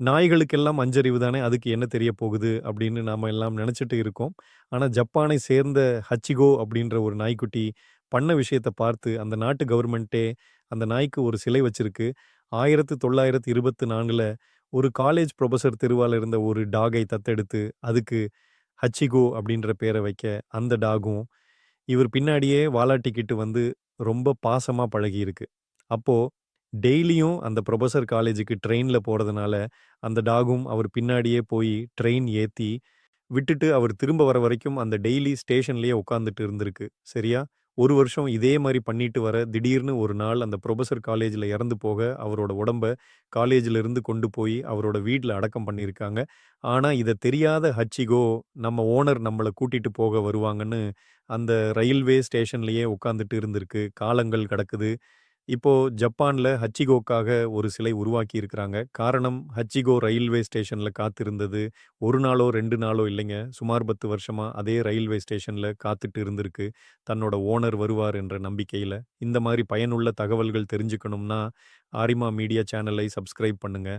நாய்களுக்கெல்லாம் அஞ்சறிவு தானே, அதுக்கு என்ன தெரிய போகுது அப்படின்னு நாம் எல்லாம் நினச்சிட்டு இருக்கோம். ஆனால் ஜப்பானை சேர்ந்த ஹச்சிகோ அப்படின்ற ஒரு நாய்க்குட்டி பண்ண விஷயத்தை பார்த்து, அந்த நாட்டு கவர்மெண்ட்டே அந்த நாய்க்கு ஒரு சிலை வச்சிருக்கு. 1924ல ஒரு காலேஜ் ப்ரொஃபஸர் தெருவால இருந்த ஒரு டாகை தத்தெடுத்து, அதுக்கு ஹச்சிகோ அப்படின்ற பேரை வைக்க, அந்த டாகும் இவர் பின்னாடியே வாலாட்டிக்கிட்டு வந்து ரொம்ப பாசமாக பழகியிருக்கு. அப்போது டெய்லியும் அந்த ப்ரொஃபஸர் காலேஜுக்கு ட்ரெயினில் போகிறதுனால அந்த டாகும் அவர் பின்னாடியே போய் ட்ரெயின் ஏற்றி விட்டுட்டு அவர் திரும்ப வர வரைக்கும் அந்த டெய்லி ஸ்டேஷன்லேயே உட்காந்துட்டு இருந்திருக்கு. சரியா? ஒரு வருஷம் இதே மாதிரி பண்ணிட்டு வர, திடீர்னு ஒரு நாள் அந்த ப்ரொஃபஸர் காலேஜில் இறந்து போக, அவரோட உடம்ப காலேஜிலிருந்து கொண்டு போய் அவரோட வீட்டில் அடக்கம் பண்ணியிருக்காங்க. ஆனால் இதை தெரியாத ஹச்சிகோ, நம்ம ஓனர் நம்மளை கூட்டிகிட்டு போக வருவாங்கன்னு, அந்த ரயில்வே ஸ்டேஷன்லேயே உட்காந்துட்டு இருந்திருக்கு. காலங்கள் கிடக்குது இப்போ ஜப்பான்ல ஹச்சிகோக்காக ஒரு சிலை உருவாக்கி இருக்கிறாங்க. காரணம் ஹச்சிகோ ரயில்வே ஸ்டேஷன்ல காத்திருந்தது. ஒரு நாளோ, ரெண்டு நாளோ இல்லைங்க. சுமார் 10 வருஷமா அதே ரயில்வே ஸ்டேஷன்ல காத்துட்டு இருந்திருக்கு. தன்னோட ஓனர் வருவார் என்ற நம்பிக்கையில. இந்த மாதிரி பயனுள்ள தகவல்கள் தெரிஞ்சுக்கணும்னா, ஆரிமா மீடியா சேனலை சப்ஸ்கிரைப் பண்ணுங்க.